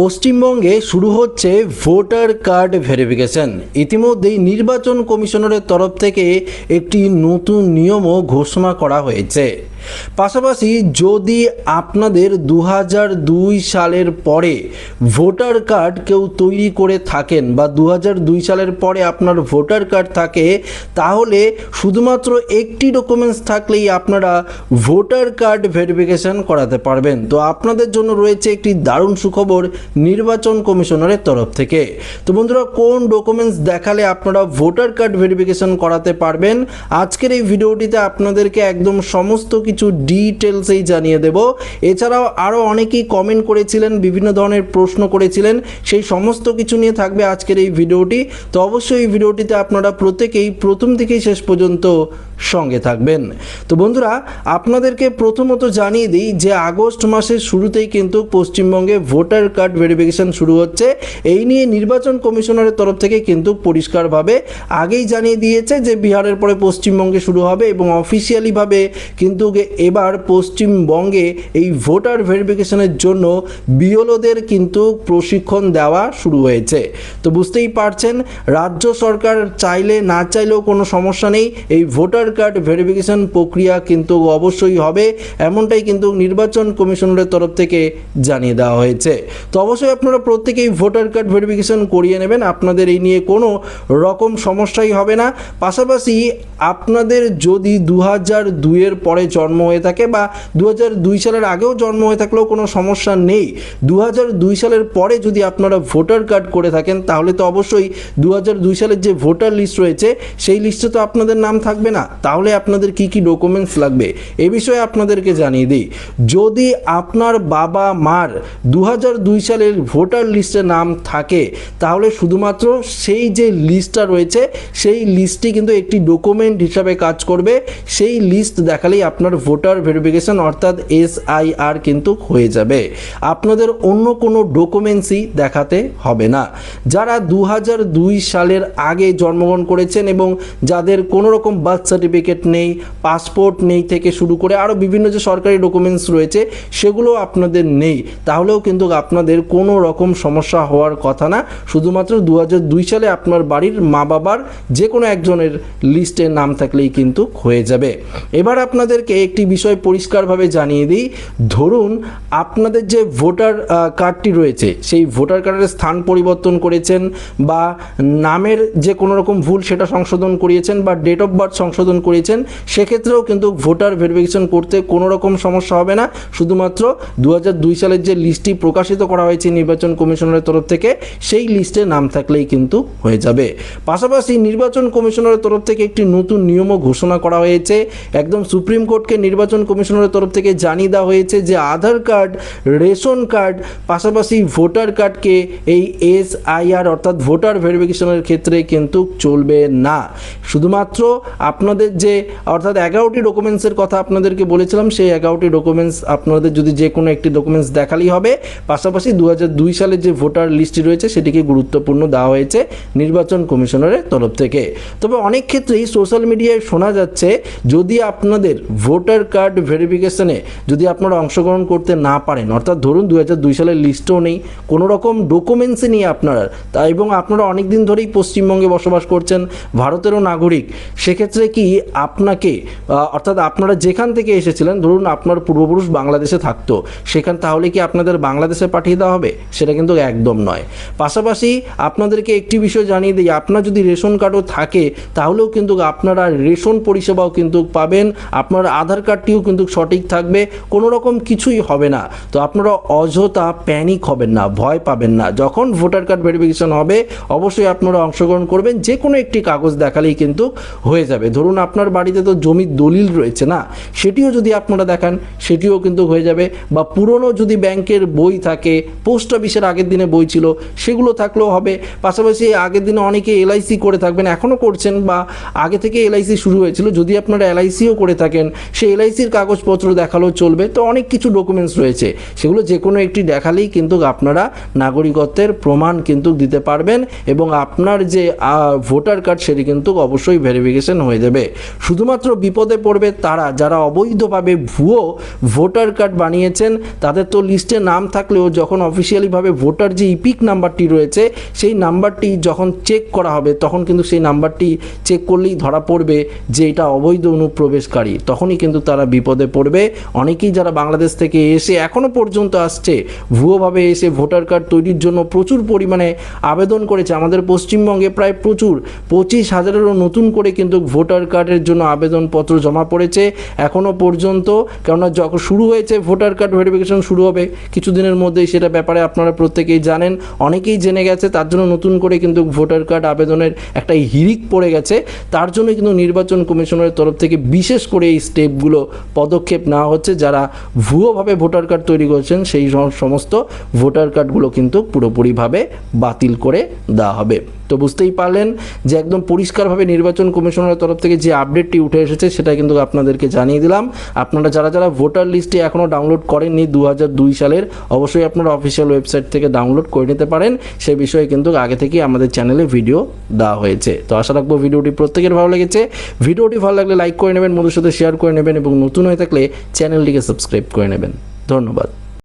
পশ্চিমবঙ্গে শুরু হচ্ছে ভোটার কার্ড ভেরিফিকেশন। ইতিমধ্যেই নির্বাচন কমিশনারের তরফ থেকে একটি নতুন নিয়মও ঘোষণা করা হয়েছে। পাশাপাশি যদি আপনাদের দু দুই সালের পরে ভোটার কার্ড কেউ তৈরি করে থাকেন বা দু দুই সালের পরে আপনার ভোটার কার্ড থাকে, তাহলে শুধুমাত্র একটি ডকুমেন্টস থাকলেই আপনারা ভোটার কার্ড ভেরিফিকেশন করাতে পারবেন। তো আপনাদের জন্য রয়েছে একটি দারুণ সুখবর নির্বাচন কমিশনারের তরফ থেকে। তো বন্ধুরা, কোন ডকুমেন্টস দেখালে আপনারা ভোটার কার্ড ভেরিফিকেশন করাতে পারবেন? আজকের এই ভিডিওটিতে আপনাদেরকে একদম সমস্ত কিছু ডিটেলসেই জানিয়ে দেব। এছাড়াও আরও অনেকেই কমেন্ট করেছিলেন, বিভিন্ন ধরনের প্রশ্ন করেছিলেন। সেই সমস্ত কিছু নিয়ে থাকবে আজকের এই ভিডিওটি। তো অবশ্যই এই ভিডিওটিতে আপনারা প্রত্যেকেই প্রথম থেকেই শেষ পর্যন্ত সঙ্গে থাকবেন। তো বন্ধুরা, আপনাদেরকে প্রথমত জানিয়ে দিই যে আগস্ট মাসের শুরুতেই কিন্তু পশ্চিমবঙ্গে ভোটার কার্ড ভেরিফিকেশন শুরু হচ্ছে। এই নিয়ে নির্বাচন কমিশনারের তরফ থেকে কিন্তু পরিষ্কারভাবে আগেই জানিয়ে দিয়েছে যে বিহারের পরে পশ্চিমবঙ্গে শুরু হবে এবং অফিসিয়ালিভাবে কিন্তু এবার পশ্চিমবঙ্গে এই ভোটার ভেরিফিকেশনের জন্য বিওলোদের কিন্তু প্রশিক্ষণ দেওয়া শুরু হয়েছে। তো বুঝতেই পারছেন, রাজ্য সরকার চাইলে না চাইলেও কোনো সমস্যা নেই। এই ভোটার কার্ড ভেরিফিকেশন প্রক্রিয়া কিন্তু অবশ্যই হবে, এমনটাই কিন্তু নির্বাচন কমিশনারের তরফ থেকে জানিয়ে দেওয়া হয়েছে। তো অবশ্যই আপনারা প্রত্যেকেই ভোটার কার্ড ভেরিফিকেশন করিয়ে নেবেন, আপনাদের এই নিয়ে কোনো রকম সমস্যাই হবে না। পাশাপাশি আপনাদের যদি দু হাজার দুইয়ের পরে জন্ম হয়ে থাকে বা দু দুই সালের আগেও জন্ম হয়ে থাকলেও কোনো সমস্যা নেই দু দুই সালের পরে যদি আপনারা ভোটার কার্ড করে থাকেন, তাহলে তো অবশ্যই দু দুই সালের যে ভোটার লিস্ট রয়েছে, সেই লিস্টে তো আপনাদের নাম থাকবে না। তাহলে আপনাদের কি কি ডকুমেন্টস লাগবে? এ বিষয়ে আপনাদেরকে জানিয়ে দিই। যদি আপনার বাবা মার দু সালের ভোটার লিস্টে নাম থাকে, তাহলে শুধুমাত্র সেই যে লিস্টটা রয়েছে, সেই লিস্টটি কিন্তু একটি ডকুমেন্ট হিসাবে কাজ করবে। সেই লিস্ট দেখালেই আপনার ভোটার ভেরিফিকেশন অর্থাৎ এসআইআর কিন্তু হয়ে যাবে। আপনাদের অন্য কোনো ডকুমেন্টসই দেখাতে হবে না। যারা দু সালের আগে জন্মগ্রহণ করেছেন এবং যাদের কোনো রকম বার্থ সার্টিফিকেট নেই পাসপোর্ট নেই থেকে শুরু করে আরও বিভিন্ন যে সরকারি ডকুমেন্টস রয়েছে, সেগুলো আপনাদের নেই। তাহলেও কিন্তু আপনাদের কোনো রকম সমস্যা হওয়ার কথা না। শুধুমাত্র দু দুই সালে আপনার বাড়ির মা বাবার যে কোনো একজনের লিস্টে নাম থাকলেই কিন্তু হয়ে যাবে। এবার আপনাদেরকে একটি বিষয় পরিষ্কারভাবে জানিয়ে দিই। ধরুন, আপনাদের যে ভোটার কার্ডটি রয়েছে, সেই ভোটার কার্ডের স্থান পরিবর্তন করেছেন বা নামের যে কোনো রকম ভুল সেটা সংশোধন করিয়েছেন বা ডেট অফ বার্থ সংশোধন করিয়েছেন সেক্ষেত্রেও কিন্তু ভোটার ভেরিফিকেশন করতে কোনো রকম সমস্যা হবে না। শুধুমাত্র দু সালের যে লিস্টটি প্রকাশিত করা হয়েছে নির্বাচন কমিশনারের তরফ থেকে, সেই লিস্টে নাম থাকলেই কিন্তু হয়ে যাবে। পাশাপাশি নির্বাচন কমিশনারের তরফ থেকে একটি নতুন নিয়মও ঘোষণা করা হয়েছে। একদম সুপ্রিম কোর্টকে নির্বাচন কমিশনারের তরফ থেকে জানিয়ে দেওয়া হয়েছে যে, আধার কার্ড, রেশন কার্ড, পাশাপাশি ভোটার কার্ডকে এই এস আইআর অর্থাৎ ভোটার ভেরিফিকেশনের ক্ষেত্রে কিন্তু চলবে না। শুধুমাত্র আপনাদের যে, অর্থাৎ এগারোটি ডকুমেন্টসের কথা আপনাদেরকে বলেছিলাম, সেই এগারোটি ডকুমেন্টস আপনাদের যদি যে কোনো একটি ডকুমেন্টস দেখালেই হবে। পাশাপাশি দু সালের যে ভোটার লিস্টটি রয়েছে, সেটিকে গুরুত্বপূর্ণ দেওয়া হয়েছে নির্বাচন কমিশনারের তরফ থেকে। তবে অনেক ক্ষেত্রেই সোশ্যাল মিডিয়ায় শোনা যাচ্ছে, যদি আপনাদের ভোটার কার্ড ভেরিফিকেশনে যদি আপনারা অংশগ্রহণ করতে না পারেন, অর্থাৎ ধরুন দু সালের লিস্টও নেই, কোনো রকম ডকুমেন্টসই নিয়ে আপনারা, তা এবং আপনারা অনেক দিন ধরেই পশ্চিমবঙ্গে বসবাস করছেন, ভারতেরও নাগরিক, সেক্ষেত্রে কি আপনাকে অর্থাৎ আপনারা যেখান থেকে এসেছিলেন, ধরুন আপনার পূর্বপুরুষ বাংলাদেশে থাকতো, সেখান তাহলে কি আপনাদের বাংলাদেশে পাঠিয়ে দেওয়া হবে? সেটা কিন্তু একদম নয়। পাশাপাশি আপনাদেরকে একটি বিষয় জানিয়ে দিই, আপনার যদি রেশন কার্ডও থাকে, তাহলেও কিন্তু আপনারা রেশন পরিষেবাও কিন্তু পাবেন, আপনার আধার কার্ডটিও কিন্তু সঠিক থাকবে, কোনো রকম কিছুই হবে না। তো আপনারা অযথা প্যানিক হবেন না, ভয় পাবেন না। যখন ভোটার কার্ড ভেরিফিকেশন হবে, অবশ্যই আপনারা অংশগ্রহণ করবেন যে কোনো একটি কাগজ দেখালেই কিন্তু হয়ে যাবে। ধরুন আপনার বাড়িতে তো জমির দলিল রয়েছে না, সেটিও যদি আপনারা দেখান, সেটিও কিন্তু হয়ে যাবে। বা পুরনো যদি ব্যাংকের বই থাকে, পোস্ট অফিসের আগের দিনে বই ছিল, সেগুলো থাকলেও হবে। পাশাপাশি আগের দিনে অনেকে এলআইসি করে থাকবেন এখনও করছেন বা আগে থেকে এলআইসি শুরু হয়েছিল, যদি আপনারা এলআইসিও করে থাকেন, সেই এলআইসির কাগজপত্র দেখালেও চলবে। তো অনেক কিছু ডকুমেন্টস রয়েছে, সেগুলো যে কোনো একটি দেখালেই কিন্তু আপনারা নাগরিকত্বের প্রমাণ কিন্তু দিতে পারবেন এবং আপনার যে ভোটার কার্ড সেটি কিন্তু অবশ্যই ভেরিফিকেশন হয়ে যাবে। শুধুমাত্র বিপদে পড়বে তারা, যারা অবৈধভাবে ভুয়ো ভোটার কার্ড বানিয়েছেন, তাদের তো লিস্টে নাম থাকলেও যখন অফিসিয়ালিভাবে ভোটার যে ইপিক নাম্বারটি রয়েছে, সেই নাম্বারটি যখন চেক করা হবে, তখন কিন্তু সেই নাম্বারটি চেক করলেই ধরা পড়বে যে এটা অবৈধ অনুপ্রবেশকারী। তখনই কিন্তু তারা বিপদে পড়বে। অনেকেই যারা বাংলাদেশ থেকে এসে এখনও পর্যন্ত আসছে, ভুয়োভাবে এসে ভোটার কার্ড তৈরির জন্য প্রচুর পরিমাণে আবেদন করেছে। আমাদের পশ্চিমবঙ্গে প্রায় প্রচুর, পঁচিশ হাজারেরও নতুন করে কিন্তু ভোটার কার্ডের জন্য আবেদনপত্র জমা পড়েছে এখনও পর্যন্ত, কেননা যখন শুরু হয়েছে ভোটার কার্ড ভেরিফিকেশন শুরু হবে কিছুদিনের মধ্যেই সেটা ব্যাপারে আপনারা প্রত্যেকেই জানেন। অনেকেই জেনে গেছে, তার জন্য নতুন করে কিন্তু ভোটার কার্ড আবেদনের একটা হিরিক পড়ে গেছে। তার জন্য কিন্তু নির্বাচন কমিশনের তরফ থেকে বিশেষ করে এই স্টেপগুলো পদক্ষেপ নেওয়া হচ্ছে। যারা ভুয়োভাবে ভোটার কার্ড তৈরি করছেন, সেই সমস্ত ভোটার কার্ডগুলো কিন্তু পুরোপুরিভাবে বাতিল করে দেওয়া হবে। তো বুঝতেই পারলেন যে একদম পরিষ্কারভাবে নির্বাচন কমিশনের তরফ থেকে যে আপডেটটি উঠে এসেছে, সেটা কিন্তু আপনাদেরকে জানিয়ে দিলাম। আপনারা যারা যারা ভোটার লিস্টে এখনও ডাউনলোড করেননি দু সালের, অবশ্যই আপনারা অফিসিয়াল ওয়েবসাইট থেকে ডাউনলোড করে নিতে পারেন। সে বিষয়ে কিন্তু আগে থেকেই আমাদের চ্যানেলে ভিডিও দেওয়া হয়েছে। তো আশা রাখব ভিডিওটি প্রত্যেকের ভালো লেগেছে। ভিডিওটি ভালো লাগলে লাইক করে নেবেন বন্ধুর সাথে শেয়ার করে নেবেন এবং নতুন হয়ে থাকলে চ্যানেলটিকে সাবস্ক্রাইব করে নেবেন। ধন্যবাদ।